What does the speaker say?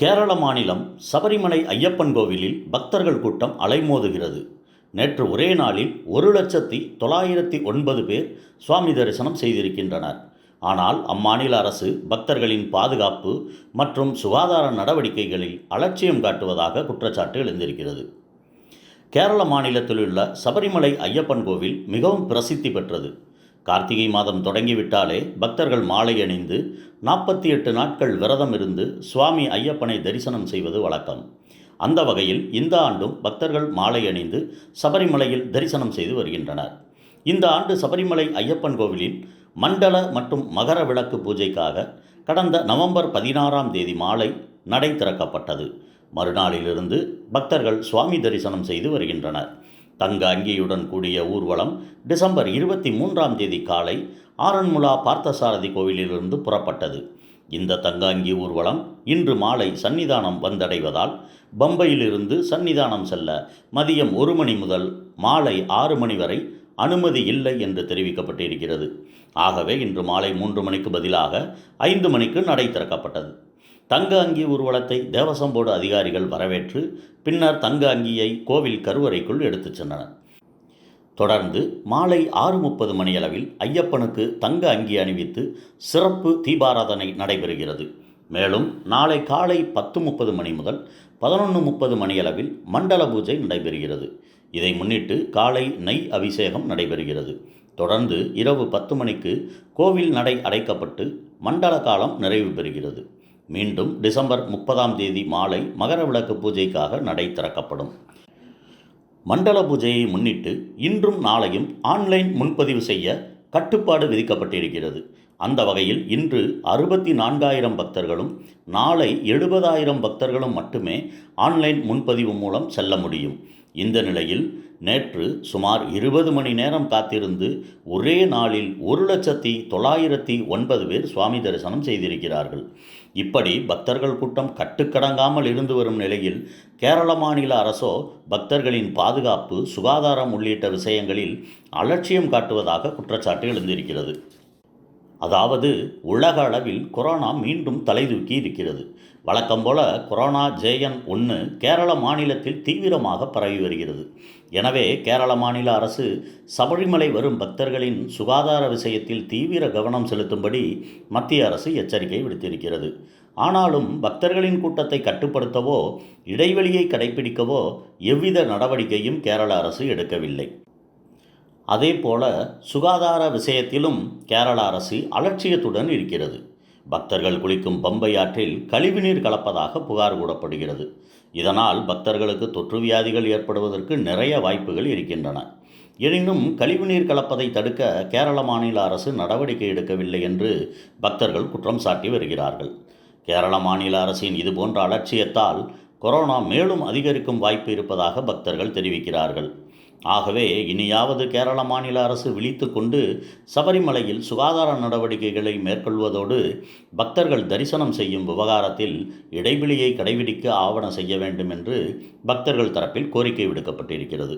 கேரள மாநிலம் சபரிமலை ஐயப்பன் கோவிலில் பக்தர்கள் கூட்டம் அலைமோதுகிறது. நேற்று ஒரே நாளில் ஒரு லட்சத்தி தொள்ளாயிரத்தி ஒன்பது பேர் சுவாமி தரிசனம் செய்திருக்கின்றனர். ஆனால் அம்மாநில அரசு பக்தர்களின் பாதுகாப்பு மற்றும் சுகாதார நடவடிக்கைகளில் அலட்சியம் காட்டுவதாக குற்றச்சாட்டு எழுந்திருக்கிறது. கேரள மாநிலத்தில் உள்ள சபரிமலை ஐயப்பன் கோவில் மிகவும் பிரசித்தி பெற்றது. கார்த்திகை மாதம் தொடங்கிவிட்டாலே பக்தர்கள் மாலை அணிந்து நாற்பத்தி எட்டு நாட்கள் விரதம் இருந்து சுவாமி ஐயப்பனை தரிசனம் செய்வது வழக்கம். அந்த வகையில் இந்த ஆண்டும் பக்தர்கள் மாலை அணிந்து சபரிமலையில் தரிசனம் செய்து வருகின்றனர். இந்த ஆண்டு சபரிமலை ஐயப்பன் கோவிலில் மண்டல மற்றும் மகர விளக்கு பூஜைக்காக கடந்த நவம்பர் பதினாறாம் தேதி மாலை நடை திறக்கப்பட்டது. மறுநாளிலிருந்து பக்தர்கள் சுவாமி தரிசனம் செய்து வருகின்றனர். தங்க அங்கியுடன் கூடிய ஊர்வலம் டிசம்பர் இருபத்தி மூன்றாம் தேதி காலை ஆரண்முலா பார்த்தசாரதி கோவிலிலிருந்து புறப்பட்டது. இந்த தங்காங்கி ஊர்வலம் இன்று மாலை சன்னிதானம் வந்தடைவதால் பம்பையிலிருந்து சன்னிதானம் செல்ல மதியம் ஒரு மணி முதல் மாலை ஆறு மணி வரை அனுமதி இல்லை என்று தெரிவிக்கப்பட்டிருக்கிறது. ஆகவே இன்று மாலை மூன்று மணிக்கு பதிலாக ஐந்து மணிக்கு நடை திறக்கப்பட்டது. தங்க அங்கி ஊர்வலத்தை தேவசம் போர்டு அதிகாரிகள் வரவேற்று பின்னர் தங்க அங்கியை கோவில் கருவறைக்குள் எடுத்துச் சென்றனர். தொடர்ந்து மாலை ஆறு முப்பது மணியளவில் ஐயப்பனுக்கு தங்க அங்கி அணிவித்து சிறப்பு தீபாராதனை நடைபெறுகிறது. மேலும் நாளை காலை பத்து முப்பது மணி முதல் பதினொன்று முப்பது மணியளவில் மண்டல பூஜை நடைபெறுகிறது. இதை முன்னிட்டு காலை நெய் அபிஷேகம் நடைபெறுகிறது. தொடர்ந்து இரவு பத்து மணிக்கு கோவில் நடை அடைக்கப்பட்டு மண்டல காலம் நிறைவு பெறுகிறது. மீண்டும் டிசம்பர் முப்பதாம் தேதி மாலை மகர விளக்கு பூஜைக்காக நடை திறக்கப்படும். மண்டல பூஜையை முன்னிட்டு இன்றும் நாளையும் ஆன்லைன் முன்பதிவு செய்ய கட்டுப்பாடு விதிக்கப்பட்டிருக்கிறது. அந்த வகையில் இன்று அறுபத்தி நான்காயிரம் பக்தர்களும் நாளை எழுபதாயிரம் பக்தர்களும் மட்டுமே ஆன்லைன் முன்பதிவு மூலம் செல்ல முடியும். இந்த நிலையில் நேற்று சுமார் இருபது மணி நேரம் காத்திருந்து ஒரே நாளில் ஒரு லட்சத்தி தொள்ளாயிரத்தி ஒன்பது பேர் சுவாமி தரிசனம் செய்திருக்கிறார்கள். இப்படி பக்தர்கள் கூட்டம் கட்டுக்கடங்காமல் இருந்து வரும் நிலையில் கேரள மாநில அரசோ பக்தர்களின் பாதுகாப்பு சுகாதாரம் உள்ளிட்ட விஷயங்களில் அலட்சியம் காட்டுவதாக குற்றச்சாட்டு எழுந்திருக்கிறது. அதாவது உலக அளவில் கொரோனா மீண்டும் தலைதூக்கி இருக்கிறது. வழக்கம் போல கொரோனா ஜேஎன் ஒன்று கேரள மாநிலத்தில் தீவிரமாக பரவி வருகிறது. எனவே கேரள மாநில அரசு சபரிமலை வரும் பக்தர்களின் சுகாதார விஷயத்தில் தீவிர கவனம் செலுத்தும்படி மத்திய அரசு எச்சரிக்கை விடுத்திருக்கிறது. ஆனாலும் பக்தர்களின் கூட்டத்தை கட்டுப்படுத்தவோ இடைவெளியை கடைபிடிக்கவோ எவ்வித நடவடிக்கையும் கேரள அரசு எடுக்கவில்லை. அதே போல சுகாதார விஷயத்திலும் கேரள அரசு அலட்சியத்துடன் இருக்கிறது. பக்தர்கள் குளிக்கும் பம்பை ஆற்றில் கழிவுநீர் கலப்பதாக புகார் கூடப்படுகிறது இதனால் பக்தர்களுக்கு தொற்று வியாதிகள் ஏற்படுவதற்கு நிறைய வாய்ப்புகள் இருக்கின்றன. எனினும் கழிவுநீர் கலப்பதை தடுக்க கேரள மாநில அரசு நடவடிக்கை எடுக்கவில்லை என்று பக்தர்கள் குற்றம் சாட்டி வருகிறார்கள். கேரள மாநில அரசின் இதுபோன்ற அலட்சியத்தால் கொரோனா மேலும் அதிகரிக்கும் வாய்ப்பு இருப்பதாக பக்தர்கள் தெரிவிக்கிறார்கள். ஆகவே இனியாவது கேரள மாநில அரசு விழித்து கொண்டு சபரிமலையில் சுகாதார நடவடிக்கைகளை மேற்கொள்வதோடு பக்தர்கள் தரிசனம் செய்யும் விவகாரத்தில் இடைவெளியை கடைபிடிக்க ஆவண செய்ய வேண்டும் என்று பக்தர்கள் தரப்பில் கோரிக்கை விடுக்கப்பட்டிருக்கிறது.